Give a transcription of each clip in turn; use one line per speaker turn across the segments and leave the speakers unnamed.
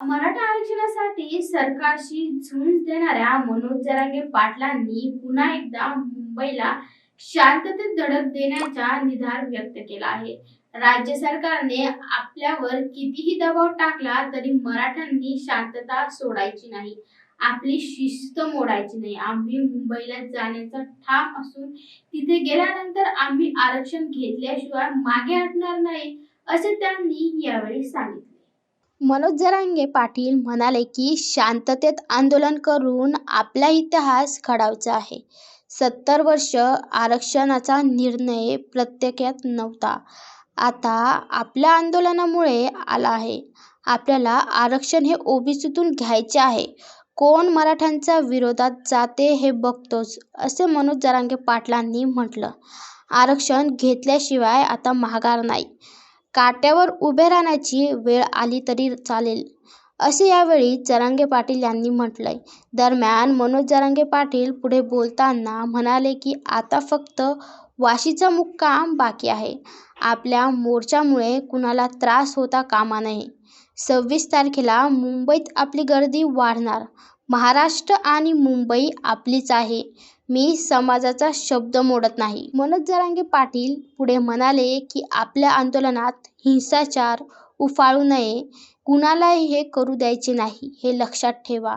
मराठा आरक्षणासाठी सरकारशी झुंज देणाऱ्या मनोज जरांगे पाटलांनी पुन्हा एकदा मुंबईला शांततेत धडक देण्याचा निधार व्यक्त केला आहे. राज्य सरकारने आपल्यावर कितीही दबाव टाकला तरी मराठ्यांनी शांतता सोडायची नाही. आपली शिस्त मोडायची नाही. आम्ही मुंबईला जाण्याचा ठाम असून तिथे गेल्यानंतर आम्ही आरक्षण घेतल्याशिवाय मागे हटणार नाही असे त्यांनी यावेळी सांगितले.
मनोज जरांगे पाटील म्हणाले की शांततेत आंदोलन करून आपला इतिहास घडवायचा आहे. सत्तर वर्ष आरक्षणाचा निर्णय प्रत्यक्षात नव्हता. आता आपल्या आंदोलनामुळे आला आहे. आपल्याला आरक्षण हे ओबीसीतून घ्यायचे आहे. कोण मराठ्यांच्या विरोधात जाते हे बघतोच असे मनोज जरांगे पाटलांनी म्हटलं. आरक्षण घेतल्याशिवाय आता माघार नाही. काट्यावर उभे राहण्याची वेळ आली तरी चालेल. असे यावेळी जरांगे पाटील यांनी म्हटलंय. दरम्यान मनोज जरांगे पाटील पुढे बोलताना म्हणाले की आता फक्त वाशीचा मुक्काम बाकी आहे. आपल्या मोर्चामुळे कुणाला त्रास होता कामा नये. सव्वीस तारखेला मुंबईत आपली गर्दी वाढणार. महाराष्ट्र आणि मुंबई आपलीच आहे. मी समाजाचा शब्द मोडत नाही. मनोज जरांगे पाटील पुढे म्हणाले की आपल्या आंदोलनात हिंसाचार उफाळू नये. कुणालाही हे करू द्यायचे नाही. हे लक्षात ठेवा.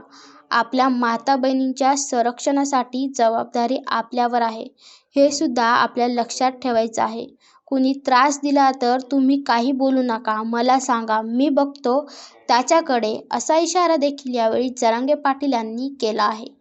आपल्या माता बहिणींच्या संरक्षणासाठी जबाबदारी आपल्यावर आहे. हे सुद्धा आपल्याला लक्षात ठेवायचं आहे. कुणी त्रास दिला तर तुम्ही काही बोलू नका. मला सांगा मी बघतो त्याच्याकडे असा इशारा देखील यावेळी जरांगे पाटील यांनी केला आहे.